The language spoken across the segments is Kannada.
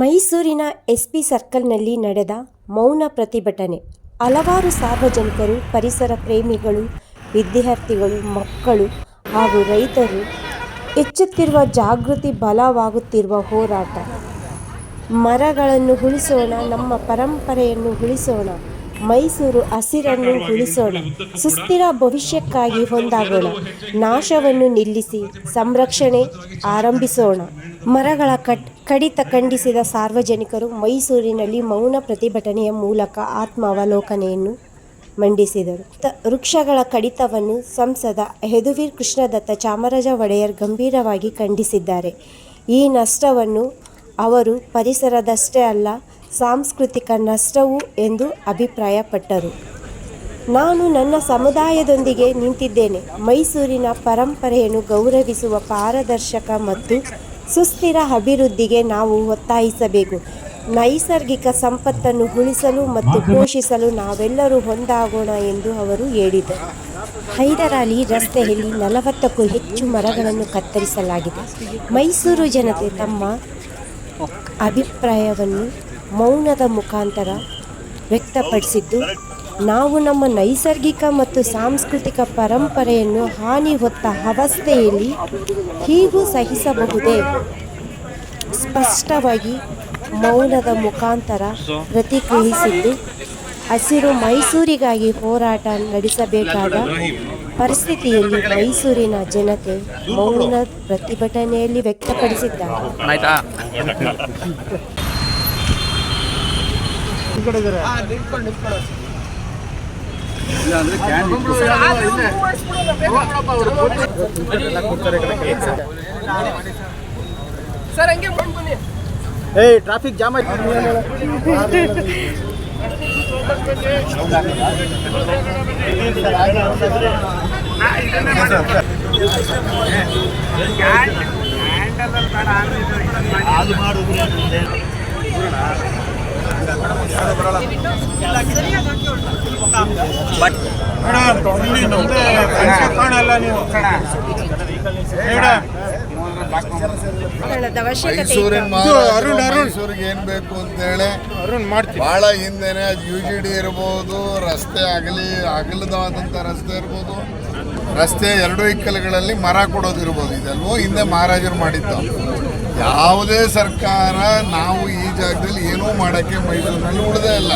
ಮೈಸೂರಿನ ಎಸ್ಪಿ ಸರ್ಕಲ್ನಲ್ಲಿ ನಡೆದ ಮೌನ ಪ್ರತಿಭಟನೆ. ಹಲವಾರು ಸಾರ್ವಜನಿಕರು, ಪರಿಸರ ಪ್ರೇಮಿಗಳು, ವಿದ್ಯಾರ್ಥಿಗಳು, ಮಕ್ಕಳು ಹಾಗೂ ರೈತರು ಹೆಚ್ಚುತ್ತಿರುವ ಜಾಗೃತಿ ಬಲವಾಗುತ್ತಿರುವ ಹೋರಾಟ. ಮರಗಳನ್ನು ಉಳಿಸೋಣ, ನಮ್ಮ ಪರಂಪರೆಯನ್ನು ಉಳಿಸೋಣ, ಮೈಸೂರು ಹಸಿರನ್ನು ಉಳಿಸೋಣ, ಸುಸ್ಥಿರ ಭವಿಷ್ಯಕ್ಕಾಗಿ ಒಂದಾಗೋಣ ನಾಶವನ್ನು ನಿಲ್ಲಿಸಿ ಸಂರಕ್ಷಣೆ ಆರಂಭಿಸೋಣ. ಮರಗಳ ಕಟ್ ಕಡಿತ ಖಂಡಿಸಿದ ಸಾರ್ವಜನಿಕರು ಮೈಸೂರಿನಲ್ಲಿ ಮೌನ ಪ್ರತಿಭಟನೆಯ ಮೂಲಕ ಆತ್ಮಾವಲೋಕನೆಯನ್ನು ಮಂಡಿಸಿದರು. ವೃಕ್ಷಗಳ ಕಡಿತವನ್ನು ಸಂಸದ ಹೆದುವೀರ್ ಕೃಷ್ಣದತ್ತ ಚಾಮರಾಜ ಒಡೆಯರ್ ಗಂಭೀರವಾಗಿ ಖಂಡಿಸಿದ್ದಾರೆ. ಈ ನಷ್ಟವನ್ನು ಅವರು ಪರಿಸರದಷ್ಟೇ ಅಲ್ಲ, ಸಾಂಸ್ಕೃತಿಕ ನಷ್ಟವೂ ಎಂದು ಅಭಿಪ್ರಾಯಪಟ್ಟರು. ನಾನು ನನ್ನ ಸಮುದಾಯದೊಂದಿಗೆ ನಿಂತಿದ್ದೇನೆ. ಮೈಸೂರಿನ ಪರಂಪರೆಯನ್ನು ಗೌರವಿಸುವ ಪಾರದರ್ಶಕ ಮತ್ತು ಸುಸ್ಥಿರ ಅಭಿವೃದ್ಧಿಗೆ ನಾವು ಒತ್ತಾಯಿಸಬೇಕು. ನೈಸರ್ಗಿಕ ಸಂಪತ್ತನ್ನು ಉಳಿಸಲು ಮತ್ತು ಪೋಷಿಸಲು ನಾವೆಲ್ಲರೂ ಒಂದಾಗೋಣ ಎಂದು ಅವರು ಹೇಳಿದರು. ಹೈದರಾಲಿ ರಸ್ತೆಯಲ್ಲಿ ನಲವತ್ತಕ್ಕೂ ಹೆಚ್ಚು ಮರಗಳನ್ನು ಕತ್ತರಿಸಲಾಗಿದೆ. ಮೈಸೂರು ಜನತೆ ತಮ್ಮ ಅಭಿಪ್ರಾಯವನ್ನು ಮೌನದ ಮುಖಾಂತರ ವ್ಯಕ್ತಪಡಿಸಿದ್ದು ನಾವು ನಮ್ಮ ನೈಸರ್ಗಿಕ ಮತ್ತು ಸಾಂಸ್ಕೃತಿಕ ಪರಂಪರೆಯನ್ನು ಹಾನಿ ಹೊತ್ತ ಅವಸ್ಥೆಯಲ್ಲಿ ಹೀಗೂ ಸಹಿಸಬಹುದೇ? ಸ್ಪಷ್ಟವಾಗಿ ಮೌನದ ಮುಖಾಂತರ ಪ್ರತಿಕ್ರಿಯಿಸಿದ್ದು ಹಸಿರು ಮೈಸೂರಿಗಾಗಿ ಹೋರಾಟ ನಡೆಸಬೇಕಾದ ಪರಿಸ್ಥಿತಿಯಲ್ಲಿ ಮೈಸೂರಿನ ಜನತೆ ಮೌನ ಪ್ರತಿಭಟನೆಯಲ್ಲಿ ವ್ಯಕ್ತಪಡಿಸಿದ್ದಾರೆ. ಸರ್ ಹಂಗೆ ಬಂದ್ ಬನ್ನಿ ಏಯ್ ಟ್ರಾಫಿಕ್ ಜಾಮ್ ಆಯ್ತು ಮೈಸೂರಿನ ಅರುಣ್, ಅರುಣ್. ಮೈಸೂರಿಗೆ ಏನ್ ಬೇಕು ಅಂತ ಹೇಳಿ ಅರುಣ್ ಮಾಡ್ತೀನಿ. ಬಹಳ ಹಿಂದೆನೆ ಅದು ಯು ಜಿ ಡಿ ಇರ್ಬೋದು ರಸ್ತೆ ಆಗಲಿ ಅಗಲದವಾದಂತ ರಸ್ತೆ ಇರ್ಬೋದು. ರಸ್ತೆ ಎರಡು ಇಕ್ಕಲುಗಳಲ್ಲಿ ಮರ ಕೊಡೋದಿರ್ಬೋದು ಇದೆಲ್ವೋ ಹಿಂದೆ ಮಹಾರಾಜರು ಮಾಡಿದ್ದು. ಯಾವುದೇ ಸರ್ಕಾರ ನಾವು ಈ ಜಾಗದಲ್ಲಿ ಏನೂ ಮಾಡೋಕ್ಕೆ ಮೈಸೂರಿನಲ್ಲಿ ಉಳಿದೇ ಇಲ್ಲ.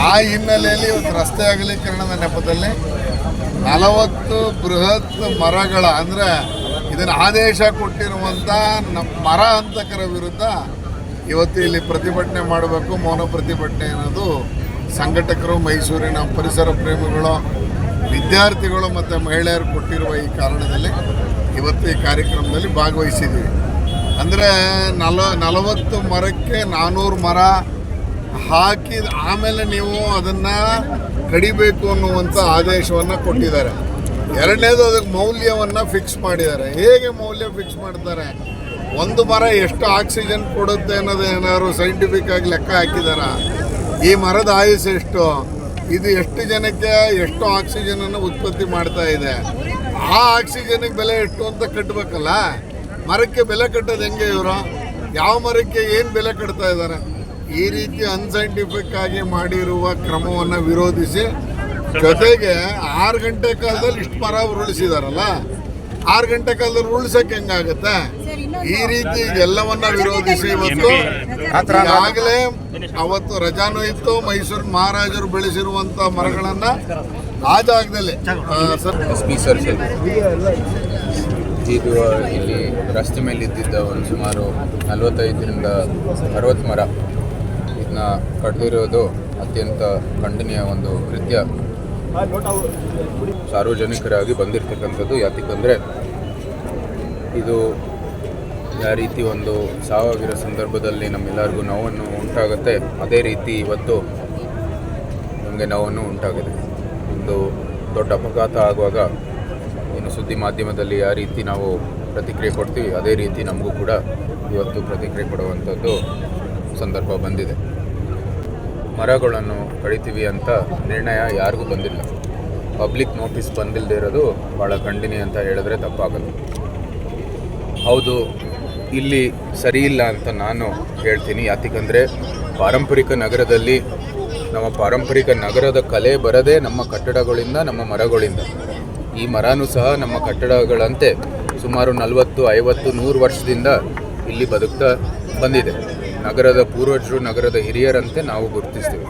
ಆ ಹಿನ್ನೆಲೆಯಲ್ಲಿ ಇವತ್ತು ರಸ್ತೆ ಅಗಲೀಕರಣದ ನೆಪದಲ್ಲಿ ನಲವತ್ತು ಬೃಹತ್ ಮರಗಳ, ಅಂದರೆ ಇದನ್ನು ಆದೇಶ ಕೊಟ್ಟಿರುವಂಥ ನಮ್ಮ ಮರ ಹಂತಕರ ವಿರುದ್ಧ ಇವತ್ತು ಇಲ್ಲಿ ಪ್ರತಿಭಟನೆ ಮಾಡಬೇಕು, ಮೌನ ಪ್ರತಿಭಟನೆ ಅನ್ನೋದು ಸಂಘಟಕರು, ಮೈಸೂರಿನ ಪರಿಸರ ಪ್ರೇಮಿಗಳು, ವಿದ್ಯಾರ್ಥಿಗಳು ಮತ್ತು ಮಹಿಳೆಯರು ಕೊಟ್ಟಿರುವ ಈ ಕಾರಣದಲ್ಲಿ ಇವತ್ತು ಈ ಕಾರ್ಯಕ್ರಮದಲ್ಲಿ ಭಾಗವಹಿಸಿದ್ದೀವಿ. ಅಂದರೆ ನಲ ನಲವತ್ತು ಮರಕ್ಕೆ ನಾನ್ನೂರು ಮರ ಹಾಕಿ ಆಮೇಲೆ ನೀವು ಅದನ್ನು ಕಡಿಬೇಕು ಅನ್ನುವಂಥ ಆದೇಶವನ್ನು ಕೊಟ್ಟಿದ್ದಾರೆ. ಎರಡನೇದು ಅದಕ್ಕೆ ಮೌಲ್ಯವನ್ನು ಫಿಕ್ಸ್ ಮಾಡಿದ್ದಾರೆ. ಹೇಗೆ ಮೌಲ್ಯ ಫಿಕ್ಸ್ ಮಾಡ್ತಾರೆ? ಒಂದು ಮರ ಎಷ್ಟು ಆಕ್ಸಿಜನ್ ಕೊಡುತ್ತೆ ಅನ್ನೋದು ಏನಾದ್ರು ಸೈಂಟಿಫಿಕ್ ಆಗಿ ಲೆಕ್ಕ ಹಾಕಿದಾರ? ಈ ಮರದ ಆಯುಸ್ ಎಷ್ಟು? ಇದು ಎಷ್ಟು ಜನಕ್ಕೆ ಎಷ್ಟು ಆಕ್ಸಿಜನನ್ನು ಉತ್ಪತ್ತಿ ಮಾಡ್ತಾ ಇದೆ? ಆ ಆಕ್ಸಿಜನಿಗೆ ಬೆಲೆ ಎಷ್ಟು ಅಂತ ಕಟ್ಟಬೇಕಲ್ಲ ಮರಕ್ಕೆ ಬೆಲೆ ಕಟ್ಟೋದು ಹೆಂಗೆ ಇವರು? ಯಾವ ಮರಕ್ಕೆ ಏನು ಬೆಲೆ ಕಟ್ತಾ ಇದ್ದಾರೆ? ಈ ರೀತಿ ಅನ್ಸೈಂಟಿಫಿಕ್ ಆಗಿ ಮಾಡಿರುವ ಕ್ರಮವನ್ನು ವಿರೋಧಿಸಿ ಜೊತೆಗೆ ಆರು ಗಂಟೆ ಕಾಲದಲ್ಲಿ ಇಷ್ಟು ಮರ ಉರುಳಿಸಿದಾರಲ್ಲ ಆರು ಗಂಟೆ ಕಾಲದಲ್ಲಿ ಉರುಳಿಸಕ್ಕೆ ಹೆಂಗಾಗತ್ತೆ? ಈ ರೀತಿ ಎಲ್ಲವನ್ನ ವಿರೋಧಿಸಿ ಇವತ್ತು ಈಗಾಗಲೇ ಅವತ್ತು ರಜಾನೂ ಇತ್ತು ಮೈಸೂರು ಮಹಾರಾಜರು ಬೆಳೆಸಿರುವಂತ ಮರಗಳನ್ನ ಆ ಜಾಗದಲ್ಲಿ ಸರ್. ಇದು ಇಲ್ಲಿ ರಸ್ತೆ ಮೇಲೆ ಇದ್ದಿದ್ದ ಒಂದು ಸುಮಾರು ನಲವತ್ತೈದರಿಂದ ಅರವತ್ತು ಮರ ಇದನ್ನ ಕಟ್ಟಿರೋದು ಅತ್ಯಂತ ಖಂಡನೀಯ ಒಂದು ಕೃತ್ಯ. ಸಾರ್ವಜನಿಕರಾಗಿ ಬಂದಿರತಕ್ಕಂಥದ್ದು ಯಾಕಂದರೆ ಇದು ಯಾವ ರೀತಿ ಒಂದು ಸಾವಾಗಿರೋ ಸಂದರ್ಭದಲ್ಲಿ ನಮ್ಮೆಲ್ಲರಿಗೂ ನೋವನ್ನು ಉಂಟಾಗುತ್ತೆ. ಅದೇ ರೀತಿ ಇವತ್ತು ನಮಗೆ ನೋವನ್ನು ಉಂಟಾಗಿದೆ. ಒಂದು ದೊಡ್ಡ ಅಪಘಾತ ಆಗುವಾಗ ಏನು ಸುದ್ದಿ ಮಾಧ್ಯಮದಲ್ಲಿ ಯಾವ ರೀತಿ ನಾವು ಪ್ರತಿಕ್ರಿಯೆ ಕೊಡ್ತೀವಿ. ಅದೇ ರೀತಿ ನಮಗೂ ಕೂಡ ಇವತ್ತು ಪ್ರತಿಕ್ರಿಯೆ ಕೊಡುವಂಥದ್ದು ಸಂದರ್ಭ ಬಂದಿದೆ. ಮರಗಳನ್ನು ಕಡಿತೀವಿ ಅಂತ ನಿರ್ಣಯ ಯಾರಿಗೂ ಬಂದಿಲ್ಲ. ಪಬ್ಲಿಕ್ ನೋಟಿಸ್ ಬಂದಿಲ್ಲದೆ ಇರೋದು ಭಾಳ ಖಂಡಿನಿ ಅಂತ ಹೇಳಿದ್ರೆ ತಪ್ಪಾಗಲ್ಲ. ಹೌದು, ಇಲ್ಲಿ ಸರಿ ಇಲ್ಲ ಅಂತ ನಾನು ಹೇಳ್ತೀನಿ. ಯಾತಿಕಂದರೆ ಪಾರಂಪರಿಕ ನಗರದಲ್ಲಿ, ನಮ್ಮ ಪಾರಂಪರಿಕ ನಗರದ ಕಲೆ ಬರದೇ ನಮ್ಮ ಕಟ್ಟಡಗಳಿಂದ, ನಮ್ಮ ಮರಗಳಿಂದ. ಈ ಮರನೂ ಸಹ ನಮ್ಮ ಕಟ್ಟಡಗಳಂತೆ ಸುಮಾರು ನಲವತ್ತು, ಐವತ್ತು, ನೂರು ವರ್ಷದಿಂದ ಇಲ್ಲಿ ಬದುಕ್ತಾ ಬಂದಿದೆ. ನಗರದ ಪೂರ್ವಜರು, ನಗರದ ಹಿರಿಯರಂತೆ ನಾವು ಗುರುತಿಸ್ತೀವಿ.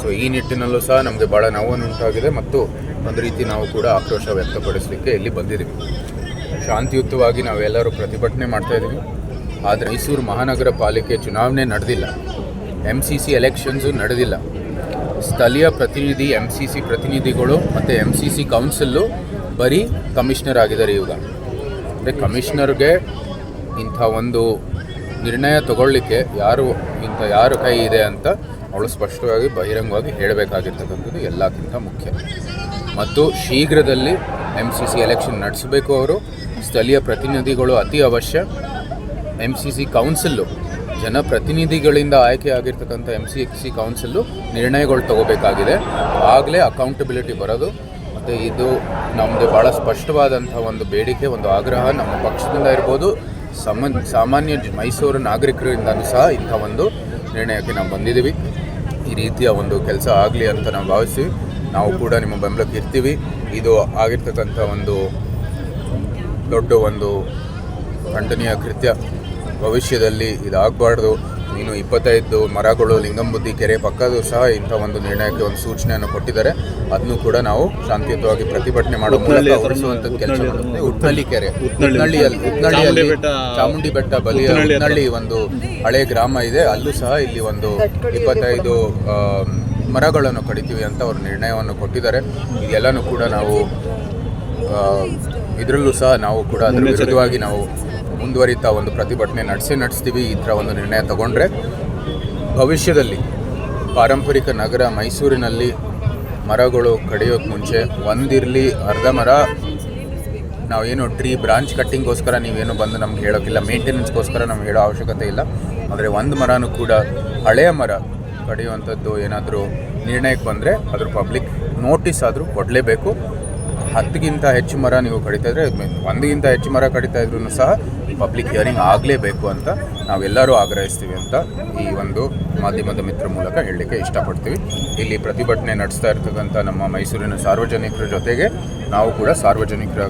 ಸೊ ಈ ನಿಟ್ಟಿನಲ್ಲೂ ಸಹ ನಮಗೆ ಭಾಳ ನೋವನ್ನು ಉಂಟಾಗಿದೆ ಮತ್ತು ಒಂದು ರೀತಿ ನಾವು ಕೂಡ ಆಕ್ರೋಶ ವ್ಯಕ್ತಪಡಿಸಲಿಕ್ಕೆ ಇಲ್ಲಿ ಬಂದಿದ್ದೀವಿ. ಶಾಂತಿಯುತವಾಗಿ ನಾವೆಲ್ಲರೂ ಪ್ರತಿಭಟನೆ ಮಾಡ್ತಾ ಇದ್ದೀವಿ. ಆದರೆ ಮೈಸೂರು ಮಹಾನಗರ ಪಾಲಿಕೆ ಚುನಾವಣೆ ನಡೆದಿಲ್ಲ. ಎಂ ಸಿ ಸಿ ಎಲೆಕ್ಷನ್ಸು ನಡೆದಿಲ್ಲ. ಸ್ಥಳೀಯ ಪ್ರತಿನಿಧಿ ಎಂ ಸಿ ಸಿ ಪ್ರತಿನಿಧಿಗಳು ಮತ್ತು ಎಂ ಸಿ ಸಿ ಕೌನ್ಸಿಲ್ಲು ಬರೀ ಕಮಿಷನರ್ ಆಗಿದ್ದಾರೆ ಇವಾಗ. ಅಂದರೆ ಕಮಿಷ್ನರ್ಗೆ ಇಂಥ ಒಂದು ನಿರ್ಣಯ ತಗೊಳ್ಳಿಕ್ಕೆ ಯಾರು, ಇಂಥ ಯಾರು ಕೈ ಇದೆ ಅಂತ ಅವಳು ಸ್ಪಷ್ಟವಾಗಿ ಬಹಿರಂಗವಾಗಿ ಹೇಳಬೇಕಾಗಿರ್ತಕ್ಕಂಥದ್ದು ಎಲ್ಲಕ್ಕಿಂತ ಮುಖ್ಯ. ಮತ್ತು ಶೀಘ್ರದಲ್ಲಿ ಎಂ ಸಿ ಸಿ ಎಲೆಕ್ಷನ್ ನಡೆಸಬೇಕು ಅವರು. ಸ್ಥಳೀಯ ಪ್ರತಿನಿಧಿಗಳು ಅತಿ ಅವಶ್ಯ. ಎಂ ಸಿ ಸಿ ಕೌನ್ಸಿಲ್ಲು ಜನಪ್ರತಿನಿಧಿಗಳಿಂದ ಆಯ್ಕೆ ಆಗಿರ್ತಕ್ಕಂಥ ಎಂ ಸಿ ಸಿ ಕೌನ್ಸಿಲ್ಲು ನಿರ್ಣಯಗಳು ತಗೋಬೇಕಾಗಿದೆ. ಆಗಲೇ ಅಕೌಂಟಬಿಲಿಟಿ ಬರೋದು. ಮತ್ತು ಇದು ನಮ್ಮದು ಭಾಳ ಸ್ಪಷ್ಟವಾದಂಥ ಒಂದು ಬೇಡಿಕೆ, ಒಂದು ಆಗ್ರಹ ನಮ್ಮ ಪಕ್ಷದಿಂದ ಇರ್ಬೋದು. ಸಮ ಸಾಮಾನ್ಯ ಜ- ಮೈಸೂರು ನಾಗರಿಕರಿಂದನೂ ಸಹ ಇಂಥ ಒಂದು ನಿರ್ಣಯಕ್ಕೆ ನಾವು ಬಂದಿದ್ದೀವಿ. ಈ ರೀತಿಯ ಒಂದು ಕೆಲಸ ಆಗಲಿ ಅಂತ ನಾವು ಭಾವಿಸ್ತೀವಿ. ನಾವು ಕೂಡ ನಿಮ್ಮ ಬೆಂಬಲಕ್ಕೆ ಇರ್ತೀವಿ. ಇದು ಆಗಿರ್ತಕ್ಕಂಥ ಒಂದು ದೊಡ್ಡ ಒಂದು ಖಂಡನೀಯ ಕೃತ್ಯ. ಭವಿಷ್ಯದಲ್ಲಿ ಇದಾಗಬಾರ್ದು. ನೀನು ಇಪ್ಪತ್ತೈದು ಮರಗಳು ಲಿಂಗಂಬುದ್ದಿ ಕೆರೆ ಪಕ್ಕದೂ ಸಹ ಇಂಥ ಒಂದು ನಿರ್ಣಯಕ್ಕೆ ಒಂದು ಸೂಚನೆಯನ್ನು ಕೊಟ್ಟಿದ್ದಾರೆ. ಅದನ್ನು ಕೂಡ ನಾವು ಶಾಂತಿಯುತವಾಗಿ ಪ್ರತಿಭಟನೆ ಮಾಡುವ ಮೂಲಕ ಹೊರಿಸುವಂತ ಕೆಲಸ ಉತ್ನಳ್ಳಿ ಉಟ್ನಳ್ಳಿ ಕೆರೆ. ಉತ್ನಳ್ಳಿಯಲ್ಲಿ ಉತ್ನಳ್ಳಿಯಲ್ಲಿ ಚಾಮುಂಡಿ ಬೆಟ್ಟ ಬಲಿಯ ಉತ್ನಳ್ಳಿ ಒಂದು ಹಳೆ ಗ್ರಾಮ ಇದೆ. ಅಲ್ಲೂ ಸಹ ಇಲ್ಲಿ ಒಂದು ಇಪ್ಪತ್ತೈದು ಮರಗಳನ್ನು ಕಡಿತೀವಿ ಅಂತ ಅವರು ನಿರ್ಣಯವನ್ನು ಕೊಟ್ಟಿದ್ದಾರೆ. ಇದೆಲ್ಲನೂ ಕೂಡ ನಾವು ಇದರಲ್ಲೂ ಸಹ ನಾವು ಕೂಡ ಅದರ ವಿರುದ್ಧವಾಗಿ ನಾವು ಮುಂದುವರಿತಾ ಒಂದು ಪ್ರತಿಭಟನೆ ನಡೆಸಿ ನಡೆಸ್ತೀವಿ ಈ ಥರ ಒಂದು ನಿರ್ಣಯ ತಗೊಂಡ್ರೆ ಭವಿಷ್ಯದಲ್ಲಿ ಪಾರಂಪರಿಕ ನಗರ ಮೈಸೂರಿನಲ್ಲಿ ಮರಗಳು ಕಡಿಯೋಕ್ಕೆ ಮುಂಚೆ ಒಂದಿರಲಿ ಅರ್ಧ ಮರ, ನಾವೇನು ಟ್ರೀ ಬ್ರಾಂಚ್ ಕಟ್ಟಿಂಗ್ಗೋಸ್ಕರ ನೀವೇನು ಬಂದು ನಮ್ಗೆ ಹೇಳೋಕ್ಕಿಲ್ಲ ಮೇಂಟೆನೆನ್ಸ್ಗೋಸ್ಕರ ನಮ್ಗೆ ಹೇಳೋ ಅವಶ್ಯಕತೆ ಇಲ್ಲ. ಆದರೆ ಒಂದು ಮರನೂ ಕೂಡ ಹಳೆಯ ಮರ ಕಡಿಯುವಂಥದ್ದು ಏನಾದರೂ ನಿರ್ಣಯಕ್ಕೆ ಬಂದರೆ ಅದ್ರ ಪಬ್ಲಿಕ್ ನೋಟಿಸ್ ಆದರೂ ಕೊಡಲೇಬೇಕು. ಹತ್ತಕ್ಕಿಂತ ಹೆಚ್ಚು ಮರ ನೀವು ಕಡಿತಾ ಇದ್ರೆ ಒಂದಕ್ಕಿಂತ ಹೆಚ್ಚು ಮರ ಕಡಿತಾ ಇದ್ರೂ ಸಹ ಪಬ್ಲಿಕ್ ಹಿಯರಿಂಗ್ ಆಗಲೇಬೇಕು ಅಂತ ನಾವೆಲ್ಲರೂ ಆಗ್ರಹಿಸ್ತೀವಿ ಅಂತ ಈ ಒಂದು ಮಾಧ್ಯಮದ ಮಿತ್ರ ಮೂಲಕ ಹೇಳಲಿಕ್ಕೆ ಇಷ್ಟಪಡ್ತೀವಿ. ಇಲ್ಲಿ ಪ್ರತಿಭಟನೆ ನಡೆಸ್ತಾ ಇರ್ತಕ್ಕಂಥ ನಮ್ಮ ಮೈಸೂರಿನ ಸಾರ್ವಜನಿಕರ ಜೊತೆಗೆ ನಾವು ಕೂಡ ಸಾರ್ವಜನಿಕರ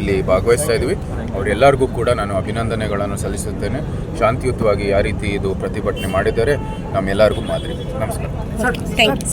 ಇಲ್ಲಿ ಭಾಗವಹಿಸ್ತಾ ಇದ್ದೀವಿ. ಅವರೆಲ್ಲರಿಗೂ ಕೂಡ ನಾನು ಅಭಿನಂದನೆಗಳನ್ನು ಸಲ್ಲಿಸುತ್ತೇನೆ. ಶಾಂತಿಯುತವಾಗಿ ಯಾವ ರೀತಿ ಇದು ಪ್ರತಿಭಟನೆ ಮಾಡಿದ್ದಾರೆ. ನಮ್ಮೆಲ್ಲರಿಗೂ ಮಾದರಿ. ನಮಸ್ಕಾರ.